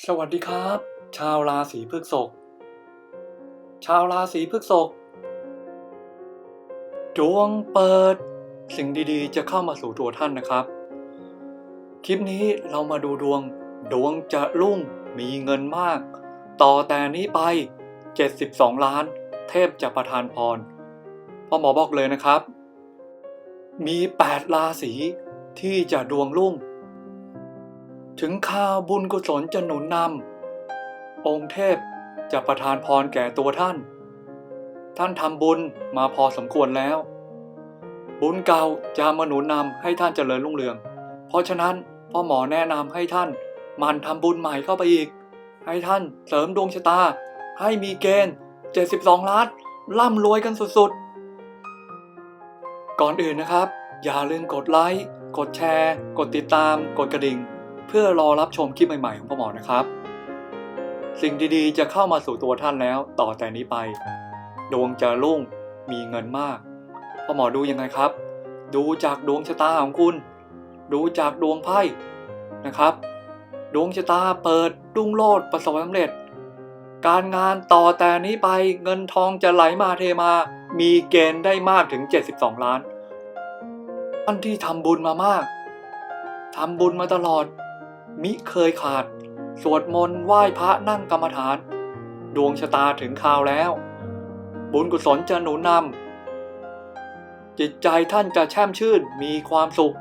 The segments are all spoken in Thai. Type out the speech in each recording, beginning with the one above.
สวัสดีครับ ชาวราศีพฤษภชาวราศีพฤษภดวงเปิด สิ่งดีๆ จะเข้ามาสู่ตัวท่านนะครับ คลิปนี้เรามาดูดวง ดวงจะรุ่งมีเงินมาก ต่อแต่นี้ไป 72 ล้าน เทพจะประทานพรพ่อหมอบอกเลยนะครับ มี 8 ราศีที่จะดวงรุ่ง ถึงข่าวบุญกุศลจะหนุนนำองค์เทพจะประทานพรแก่ตัวท่าน ท่านทำบุญมาพอสมควรแล้ว บุญเก่าจะมาหนุนนำให้ท่านเจริญรุ่งเรือง เพราะฉะนั้นพ่อหมอแนะนำให้ท่านมันทำบุญใหม่เข้าไปอีก ให้ท่านเสริมดวงชะตา ให้มีเกณฑ์72ล้านร่ำรวยกันสุดๆ ก่อนอื่นนะครับ อย่าลืมกดไลค์ กดแชร์ กดติดตาม กดกระดิ่ง พื่อรอรับชมคลิปใหม่ๆของพ่อหมอนะครับ สิ่งดีๆจะเข้ามาสู่ตัวท่านแล้วต่อแต่นี้ไป ดวงจะรุ่งมีเงินมากพ่อหมอดูยังไงครับ ดูจากดวงชะตาของคุณ ดูจากดวงไพ่นะครับ ดวงชะตาเปิดรุ่งโรจน์ประสบความสำเร็จ การงานต่อแต่นี้ไปเงินทองจะไหลมาเทมา มีเกณฑ์ได้มากถึง 72 ล้านท่านที่ทำบุญมามากทำบุญมาตลอด มิเคยขาด สวดมนต์ไหว้พระนั่งกรรมฐาน ดวงชะตาถึงคราวแล้ว บุญกุศลจะหนุนนำจิตใจท่านจะแช่มชื่นมีความสุข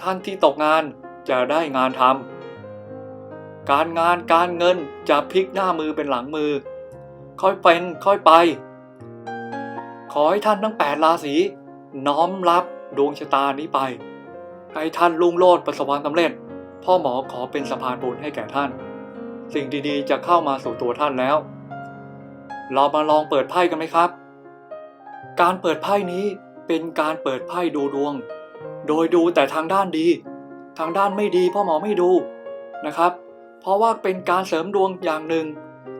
ท่านที่ตกงานจะได้งานทำการงานการเงินจะพลิกหน้ามือเป็นหลังมือ ค่อยเป็นค่อยไป ขอให้ท่านทั้งแปดราศีน้อมรับดวงชะตานี้ไป ให้ท่านลุ่งโลดประสบความสำเร็จ พ่อหมอขอเป็นสะพานบุญให้แก่ท่าน สิ่งดีๆ จะเข้ามาสู่ตัวท่านแล้ว เรามาลองเปิดไพ่กันไหมครับ การเปิดไพ่นี้เป็นการเปิดไพ่ดูดวง โดยดูแต่ทางด้านดี ทางด้านไม่ดีพ่อหมอไม่ดูนะครับ เพราะว่าเป็นการเสริมดวงอย่างหนึ่ง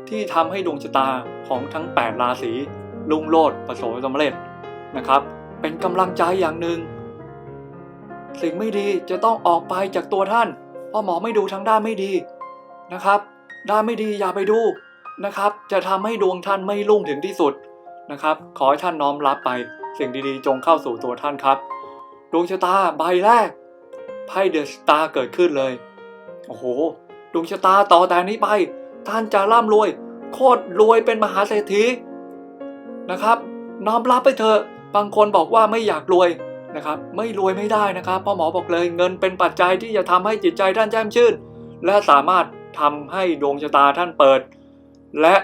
ที่ทำให้ดวงชะตาของทั้ง 8 ราศีลุ่งโลดประสบความสำเร็จนะครับ เป็นกำลังใจอย่างหนึ่ง สิ่งไม่ดีจะต้องออกไปจากตัวท่าน พ่อหมอไม่ดูทั้งด้านไม่ดีนะครับ ด้านไม่ดีอย่าไปดูนะครับ จะทำให้ดวงท่านไม่รุ่งถึงที่สุดนะครับ ขอให้ท่านน้อมรับไป สิ่งดีๆ จงเข้าสู่ตัวท่านครับ ดวงชะตาใบแรกไพ่เดอะสตาร์เกิดขึ้นเลย โอ้โห ดวงชะตาต่อแต่นี้ไป ท่านจะร่ำรวย โคตรรวยเป็นมหาเศรษฐีนะครับ น้อมรับไปเถอะ บางคนบอกว่าไม่อยากรวย นะครับไม่รวยไม่ได้นะครับพ่อหมอบอกเลยเงินเป็นปัจจัยที่จะทำให้จิตใจท่านแจ่มชื่น และสามารถทำให้ดวงชะตาท่านเปิด และ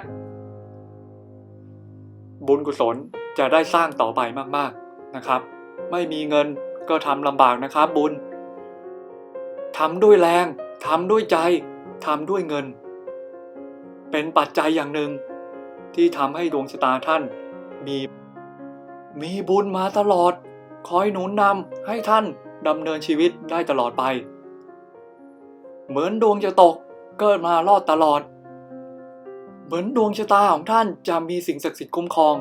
บุญกุศลจะได้สร้างต่อไปมากๆนะครับ ไม่มีเงินก็ทำลำบากนะครับ บุญทำด้วยแรงทำด้วยใจทำด้วยเงิน เป็นปัจจัยอย่างหนึ่งที่ทำให้ดวงชะตาท่านมีมีบุญมาตลอด คอยหนุนนำให้ท่านดำเนินชีวิตได้ตลอดไป เหมือนดวงจะตกเกิดมารอดตลอด เหมือนดวงชะตาของท่านจะมีสิ่งศักดิ์สิทธิ์คุ้มครอง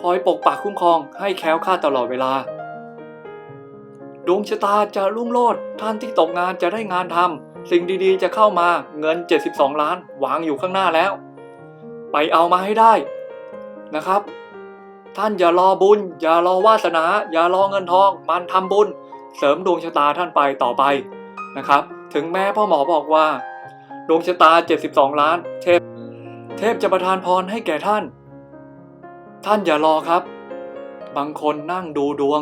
คอยปกปักคุ้มครองให้แคล้วคลาดตลอดเวลา ดวงชะตาจะรุ่งโรจน์ท่านที่ตกงานจะได้งานทำสิ่งดีๆจะเข้ามาเงิน 72 ล้านวางอยู่ข้างหน้าแล้ว ไปเอามาให้ได้นะครับ ท่านอย่ารอบุญ อย่ารอวาสนา อย่ารอเงินทอง มันทำบุญ เสริมดวงชะตาท่านไปต่อไปนะครับ ถึงแม้พ่อหมอบอกว่า ดวงชะตา 72 ล้าน เทพ เทพจะประทานพรให้แก่ท่าน ท่านอย่ารอครับ บางคนนั่งดูดวง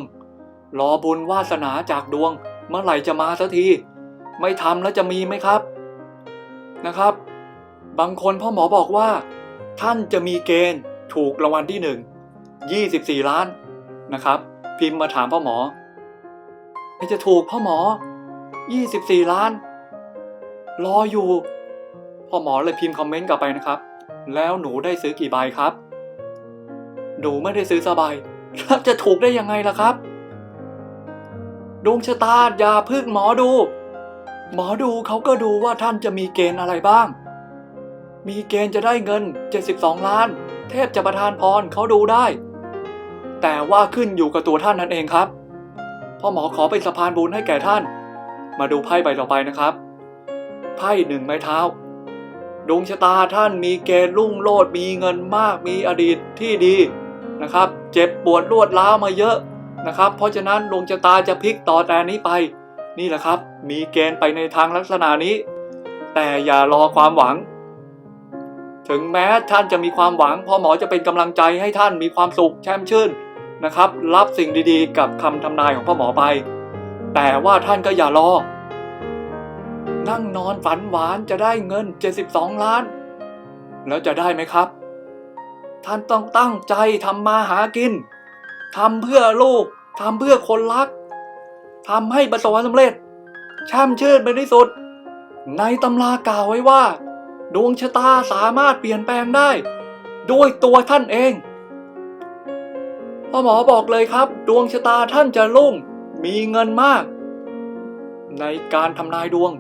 รอบุญวาสนาจากดวง เมื่อไหร่จะมาสักที ไม่ทำแล้วจะมีไหมครับนะครับ บางคนพ่อหมอบอกว่า ท่านจะมีเกณฑ์ถูกรางวัลที่หนึ่ง 24 ล้านนะครับ พิมพ์มาถามพ่อหมอจะถูกพ่อหมอ 24 ล้าน รออยู่ พ่อหมอเลยพิมพ์คอมเมนต์กลับไปนะครับ แล้วหนูได้ซื้อกี่ใบครับ หนูไม่ได้ซื้อสบายแล้วจะถูกได้ยังไงล่ะครับ ดวงชะตาอย่าพึ่งหมอดู หมอดูเขาก็ดูว่าท่านจะมีเกณฑ์อะไรบ้าง มีเกณฑ์จะได้เงิน 72 ล้าน เทพจะประทานพรเขาดูได้ แต่ว่าขึ้นอยู่กับตัวท่านนั่นเองครับ พ่อหมอขอเป็นสะพานบุญให้แก่ท่าน มาดูไพ่ใบต่อไปนะครับ ไพ่หนึ่งไม้เท้า ดวงชะตาท่านมีเกณฑ์รุ่งโรจน์มีเงินมาก มีอดีตที่ดีนะครับ เจ็บปวดรวดร้าวมาเยอะนะครับ เพราะฉะนั้นดวงชะตาจะพลิกต่อแต่นี้ไป นี่แหละครับ มีเกณฑ์ไปในทางลักษณะนี้ แต่อย่ารอความหวังถึงแม้ท่านจะมีความหวังพ่อหมอจะเป็นกำลังใจให้ท่านมีความสุขแช่มชื่น นะครับ รับสิ่งดีๆ กับคำทำนายของพ่อหมอไป แต่ว่าท่านก็อย่ารอ นั่งนอนฝันหวานจะได้เงิน 72 ล้าน แล้วจะได้ไหมครับ ท่านต้องตั้งใจทำมาหากินทำเพื่อลูกทำเพื่อคนรักทำให้ประสบความสำเร็จช่มชื่นไปที่สุด ในตำรากล่าวไว้ว่า ดวงชะตาสามารถเปลี่ยนแปลงได้ ด้วยตัวท่านเอง พ่อหมอบอกเลยครับ ดวงชะตาท่านจะรุ่ง มีเงินมาก ในการทำนายดวง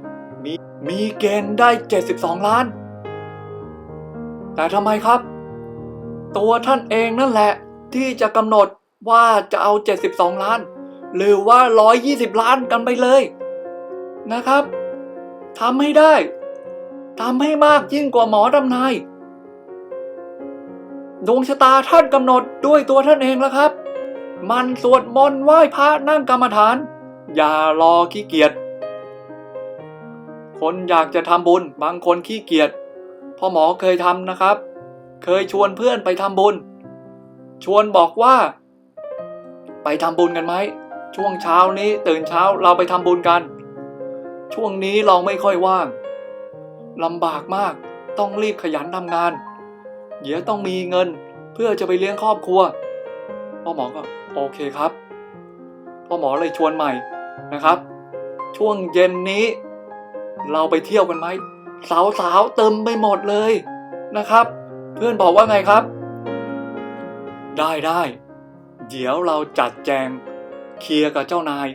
มีมีเกณฑ์ได้ 72 ล้าน แต่ทำไมครับ ตัวท่านเองนั่นแหละ ที่จะกำหนดว่าจะเอา 72 ล้าน หรือว่า 120 ล้านกันไปเลย นะครับทำให้ได้ทำให้มากยิ่งกว่าหมอทำนาย ดวงชะตาท่านกำหนดด้วยตัวท่านเองแล้วครับ มันสวดมนต์ไหว้พระนั่งกรรมฐาน อย่ารอขี้เกียจคนอยากจะทำบุญบางคนขี้เกียจพ่อหมอเคยทำนะครับ เคยชวนเพื่อนไปทำบุญ ชวนบอกว่า ไปทำบุญกันไหมช่วงเช้านี้ตื่นเช้าเราไปทำบุญกัน ช่วงนี้เราไม่ค่อยว่างลำบากมากต้องรีบขยันทำงาน เดี๋ยวต้องมีเงินเพื่อจะไปเลี้ยงครอบครัว พ่อหมอก็โอเคครับ พ่อหมอเลยชวนใหม่นะครับ ช่วงเย็นนี้ เราไปเที่ยวกันไหมสาวๆเต็มไปหมดเลยนะครับ เพื่อนบอกว่าไงครับ ได้ได้เดี๋ยวเราจัดแจงเคลียร์กับเจ้านาย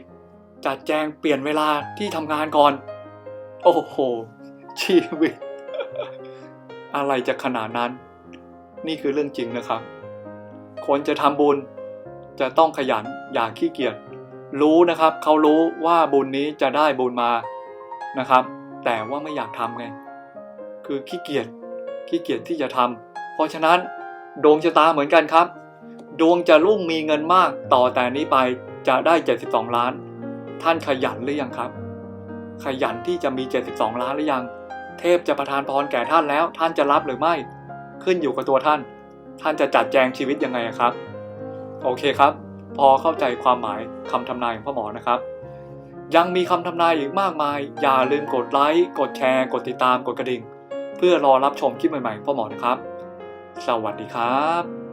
จัดแจงเปลี่ยนเวลาที่ทำงานก่อน โอ้โหชีวิต อะไรจะขนาดนั้น นี่คือเรื่องจริงนะครับ คนจะทำบุญจะต้องขยันอย่าขี้เกียจรู้นะครับเขารู้ว่าบุญนี้จะได้บุญมานะครับ แต่ว่าไม่อยากทำไง คือขี้เกียจขี้เกียจที่จะทำเพราะฉะนั้นดวงชะตาเหมือนกันครับ ดวงจะรุ่งมีเงินมากต่อแต่นี้ไปจะได้ 72 ล้าน ท่านขยันหรือยังครับ ขยันที่จะมี 72 ล้านหรือยัง เทพจะประทานพรแก่ท่านแล้ว ท่านจะรับหรือไม่ ขึ้นอยู่กับตัวท่าน ท่านจะจัดแจงชีวิตยังไงครับ โอเคครับ พอเข้าใจความหมายคำทำนายของพ่อหมอนะครับ ยังมีคำทำนายอีกมากมาย อย่าลืมกดไลค์กดแชร์ กดติดตามกดกระดิ่ง เพื่อรอรับชมคลิปใหม่ๆของพ่อหมอนะครับ สวัสดีครับ